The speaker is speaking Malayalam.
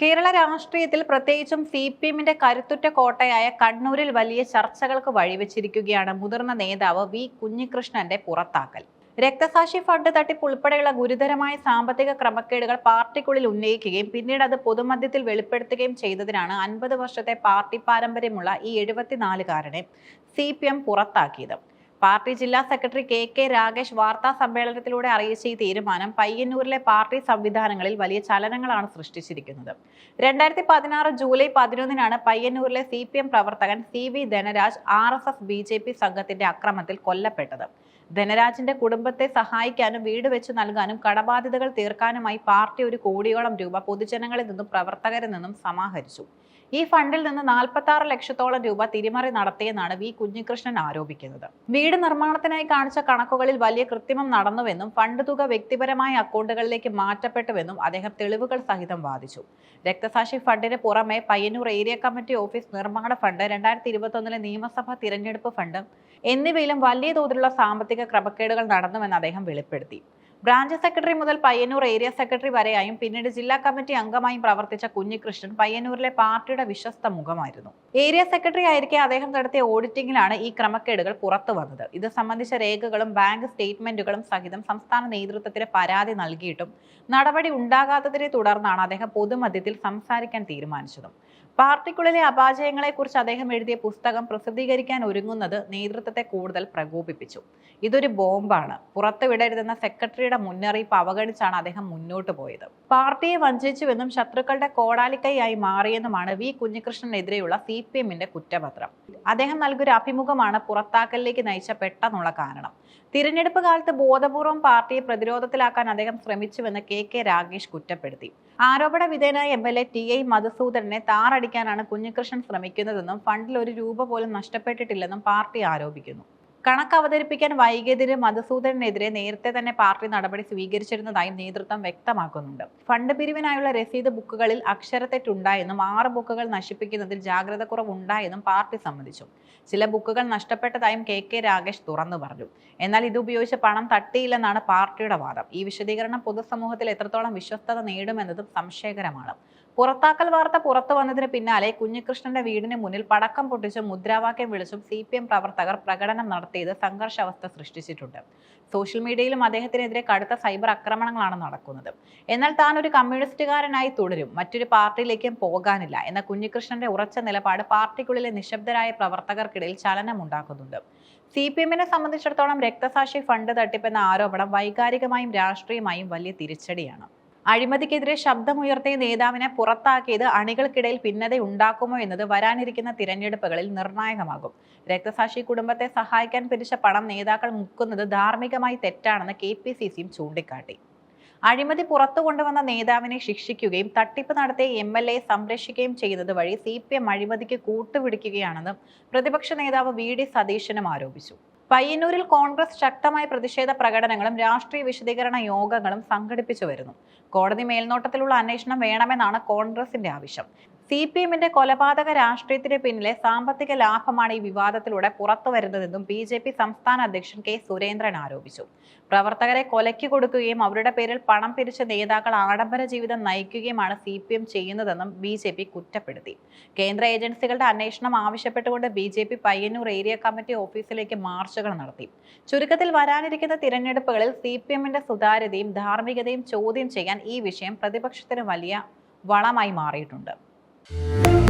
കേരള രാഷ്ട്രീയത്തിൽ പ്രത്യേകിച്ചും സി പി എമ്മിന്റെ കരുത്തുറ്റ കോട്ടയായ കണ്ണൂരിൽ വലിയ ചർച്ചകൾക്ക് വഴിവെച്ചിരിക്കുകയാണ് മുതിർന്ന നേതാവ് വി കുഞ്ഞികൃഷ്ണന്റെ പുറത്താക്കൽ. രക്തസാക്ഷി ഫണ്ട് തട്ടിപ്പ് ഉൾപ്പെടെയുള്ള ഗുരുതരമായ സാമ്പത്തിക ക്രമക്കേടുകൾ പാർട്ടിക്കുള്ളിൽ ഉന്നയിക്കുകയും പിന്നീട് അത് പൊതുമധ്യത്തിൽ വെളിപ്പെടുത്തുകയും ചെയ്തതിനാണ് അൻപത് വർഷത്തെ പാർട്ടി പാരമ്പര്യമുള്ള ഈ എഴുപത്തിനാലുകാരനെ സി പി എം പുറത്താക്കിയത്. പാർട്ടി ജില്ലാ സെക്രട്ടറി കെ കെ രാഗേഷ് വാർത്താ സമ്മേളനത്തിലൂടെ അറിയിച്ച ഈ തീരുമാനം പയ്യന്നൂരിലെ പാർട്ടി സംവിധാനങ്ങളിൽ വലിയ ചലനങ്ങളാണ് സൃഷ്ടിച്ചിരിക്കുന്നത്. രണ്ടായിരത്തി പതിനാറ് ജൂലൈ പതിനൊന്നിനാണ് പയ്യന്നൂരിലെ സി പി എം പ്രവർത്തകൻ C V Dhanaraj R S S B J P സംഘത്തിന്റെ അക്രമത്തിൽ കൊല്ലപ്പെട്ടത്. ധനരാജിന്റെ കുടുംബത്തെ സഹായിക്കാനും വീട് വെച്ച് നൽകാനും കടബാധ്യതകൾ തീർക്കാനുമായി പാർട്ടി ഒരു കോടിയോളം രൂപ പൊതുജനങ്ങളിൽ നിന്നും പ്രവർത്തകരിൽ നിന്നും സമാഹരിച്ചു. ഈ ഫണ്ടിൽ നിന്ന് നാൽപ്പത്തി ആറ് ലക്ഷത്തോളം രൂപ തിരിമറി നടത്തിയെന്നാണ് വി കുഞ്ഞികൃഷ്ണൻ ആരോപിക്കുന്നത്. വീട് നിർമ്മാണത്തിനായി കാണിച്ച കണക്കുകളിൽ വലിയ കൃത്രിമം നടന്നുവെന്നും ഫണ്ട് തുക വ്യക്തിപരമായ അക്കൗണ്ടുകളിലേക്ക് മാറ്റപ്പെട്ടുവെന്നും അദ്ദേഹം തെളിവുകൾ സഹിതം വാദിച്ചു. രക്തസാക്ഷി ഫണ്ടിന് പുറമെ പയ്യന്നൂർ ഏരിയ കമ്മിറ്റി ഓഫീസ് നിർമ്മാണ ഫണ്ട് രണ്ടായിരത്തി ഇരുപത്തൊന്നിലെ നിയമസഭാ തിരഞ്ഞെടുപ്പ് ഫണ്ട് എന്നിവയിലും വലിയ തോതിലുള്ള സാമ്പത്തിക ക്രമക്കേടുകൾ നടന്നുവെന്ന് അദ്ദേഹം വെളിപ്പെടുത്തി. ബ്രാഞ്ച് സെക്രട്ടറി മുതൽ പയ്യന്നൂർ ഏരിയ സെക്രട്ടറി വരെയായും പിന്നീട് ജില്ലാ കമ്മിറ്റി അംഗമായും പ്രവർത്തിച്ച കുഞ്ഞികൃഷ്ണൻ പയ്യന്നൂരിലെ പാർട്ടിയുടെ വിശ്വസ്ത മുഖമായിരുന്നു. ഏരിയ സെക്രട്ടറി ആയിരിക്കെ അദ്ദേഹം നടത്തിയ ഓഡിറ്റിംഗിലാണ് ഈ ക്രമക്കേടുകൾ പുറത്തു വന്നത്. ഇത് സംബന്ധിച്ച രേഖകളും ബാങ്ക് സ്റ്റേറ്റ്മെന്റുകളും സഹിതം സംസ്ഥാന നേതൃത്വത്തിന് പരാതി നൽകിയിട്ടും നടപടി ഉണ്ടാകാത്തതിനെ തുടർന്നാണ് അദ്ദേഹം പൊതുമധ്യത്തിൽ സംസാരിക്കാൻ തീരുമാനിച്ചതും. പാർട്ടിക്കുള്ളിലെ അപാചയങ്ങളെക്കുറിച്ച് അദ്ദേഹം എഴുതിയ പുസ്തകം പ്രസിദ്ധീകരിക്കാൻ ഒരുങ്ങുന്നത് നേതൃത്വത്തെ കൂടുതൽ പ്രകോപിപ്പിച്ചു. ഇതൊരു ബോംബാണ്. പുറത്തുവിടരുതെന്ന സെക്രട്ടറിയുടെ മുന്നറിയിപ്പ് അവഗണിച്ചാണ് അദ്ദേഹം മുന്നോട്ട് പോയത്. പാർട്ടിയെ വഞ്ചിച്ചുവെന്നും ശത്രുക്കളുടെ കോടാലിക്കൈയായി മാറിയെന്നുമാണ് വി. കുഞ്ഞികൃഷ്ണനെതിരെയുള്ള സി പി എമ്മിന്റെ കുറ്റപത്രം. അദ്ദേഹം നൽകിയൊരു അഭിമുഖമാണ് പുറത്താക്കലിലേക്ക് നയിച്ച പെട്ടെന്നുള്ള കാരണം. തിരഞ്ഞെടുപ്പ് കാലത്ത് ബോധപൂർവം പാർട്ടിയെ പ്രതിരോധത്തിലാക്കാൻ അദ്ദേഹം ശ്രമിച്ചുവെന്ന് കെ. കെ. രാഗേഷ് കുറ്റപ്പെടുത്തി. ആരോപണ വിധേയനായ M L A T I മധുസൂദനെ താറടിക്കാനാണ് കുഞ്ഞികൃഷ്ണൻ ശ്രമിക്കുന്നതെന്നും ഫണ്ടിൽ ഒരു രൂപ പോലും നഷ്ടപ്പെട്ടിട്ടില്ലെന്നും പാർട്ടി ആരോപിക്കുന്നു. കണക്ക് അവതരിപ്പിക്കാൻ വൈകിയതിന് മധുസൂദനെതിരെ നേരത്തെ തന്നെ പാർട്ടി നടപടി സ്വീകരിച്ചിരുന്നതായും നേതൃത്വം വ്യക്തമാക്കുന്നുണ്ട്. ഫണ്ട് പിരിവിനായുള്ള രസീത് ബുക്കുകളിൽ അക്ഷരത്തെറ്റുണ്ടായെന്നും ആറ് ബുക്കുകൾ നശിപ്പിക്കുന്നതിൽ ജാഗ്രത കുറവുണ്ടായെന്നും പാർട്ടി സമ്മതിച്ചു. ചില ബുക്കുകൾ നഷ്ടപ്പെട്ടതായും കെ കെ രാഗേഷ് തുറന്നു പറഞ്ഞു. എന്നാൽ ഇതുപയോഗിച്ച് പണം തട്ടിയില്ലെന്നാണ് പാർട്ടിയുടെ വാദം. ഈ വിശദീകരണം പൊതുസമൂഹത്തിൽ എത്രത്തോളം വിശ്വസ്തത നേടുമെന്നതും സംശയകരമാണ്. പുറത്താക്കൽ വാർത്ത പുറത്തു വന്നതിന് പിന്നാലെ കുഞ്ഞികൃഷ്ണന്റെ വീടിന് മുന്നിൽ പടക്കം പൊട്ടിച്ചും മുദ്രാവാക്യം വിളിച്ചും സി പി എം പ്രവർത്തകർ പ്രകടനം നടത്തിയത് സംഘർഷാവസ്ഥ സൃഷ്ടിച്ചിട്ടുണ്ട്. സോഷ്യൽ മീഡിയയിലും അദ്ദേഹത്തിനെതിരെ കടുത്ത സൈബർ ആക്രമണങ്ങളാണ് നടക്കുന്നത്. എന്നാൽ താൻ ഒരു കമ്മ്യൂണിസ്റ്റുകാരനായി തുടരും. മറ്റൊരു പാർട്ടിയിലേക്കും പോകാനില്ല എന്ന കുഞ്ഞികൃഷ്ണന്റെ ഉറച്ച നിലപാട് പാർട്ടിക്കുള്ളിലെ നിശബ്ദരായ പ്രവർത്തകർക്കിടയിൽ ചലനമുണ്ടാക്കുന്നുണ്ട്. സി പി എമ്മിനെ സംബന്ധിച്ചിടത്തോളം രക്തസാക്ഷി ഫണ്ട് തട്ടിപ്പെന്ന ആരോപണം വൈകാരികമായും രാഷ്ട്രീയമായും വലിയ തിരിച്ചടിയാണ്. അഴിമതിക്കെതിരെ ശബ്ദമുയർത്തിയ നേതാവിനെ പുറത്താക്കിയത് അണികൾക്കിടയിൽ ഭിന്നത ഉണ്ടാക്കുമോ എന്നത് വരാനിരിക്കുന്ന തിരഞ്ഞെടുപ്പുകളിൽ നിർണായകമാകും. രക്തസാക്ഷി കുടുംബത്തെ സഹായിക്കാൻ പിരിച്ച പണം നേതാക്കൾ മുക്കുന്നത് ധാർമ്മികമായി തെറ്റാണെന്ന് കെ പി സി സിയും ചൂണ്ടിക്കാട്ടി. അഴിമതി പുറത്തു കൊണ്ടുവന്ന നേതാവിനെ ശിക്ഷിക്കുകയും തട്ടിപ്പ് നടത്തിയ എം എൽ എ സംരക്ഷിക്കുകയും ചെയ്യുന്നത് വഴി സി പി എം അഴിമതിക്ക് കൂട്ടുപിടിക്കുകയാണെന്നും പ്രതിപക്ഷ നേതാവ് വി ഡി സതീശനും ആരോപിച്ചു. പയ്യന്നൂരിൽ കോൺഗ്രസ് ശക്തമായ പ്രതിഷേധ പ്രകടനങ്ങളും രാഷ്ട്രീയ വിശദീകരണ യോഗങ്ങളും സംഘടിപ്പിച്ചു വരുന്നു. കോടതി മേൽനോട്ടത്തിലുള്ള അന്വേഷണം വേണമെന്നാണ് കോൺഗ്രസിന്റെ ആവശ്യം. സി പി എമ്മിന്റെ കൊലപാതക രാഷ്ട്രീയത്തിന് പിന്നിലെ സാമ്പത്തിക ലാഭമാണ് ഈ വിവാദത്തിലൂടെ പുറത്തു വരുന്നതെന്നും ബി ജെ പി സംസ്ഥാന അധ്യക്ഷൻ കെ സുരേന്ദ്രൻ ആരോപിച്ചു. പ്രവർത്തകരെ കൊലയ്ക്ക് കൊടുക്കുകയും അവരുടെ പേരിൽ പണം പിരിച്ച നേതാക്കൾ ആഡംബര ജീവിതം നയിക്കുകയുമാണ് സി പി എം ചെയ്യുന്നതെന്നും ബി ജെ പി കുറ്റപ്പെടുത്തി. കേന്ദ്ര ഏജൻസികളുടെ അന്വേഷണം ആവശ്യപ്പെട്ടുകൊണ്ട് B J P Payyanur area committee ഓഫീസിലേക്ക് മാർച്ചുകൾ നടത്തി. ചുരുക്കത്തിൽ വരാനിരിക്കുന്ന തിരഞ്ഞെടുപ്പുകളിൽ സി പി എമ്മിന്റെ സുതാര്യതയും ധാർമ്മികതയും ചോദ്യം ചെയ്യാൻ ഈ വിഷയം പ്രതിപക്ഷത്തിന് വലിയ വളമായി മാറിയിട്ടുണ്ട്. Thank you.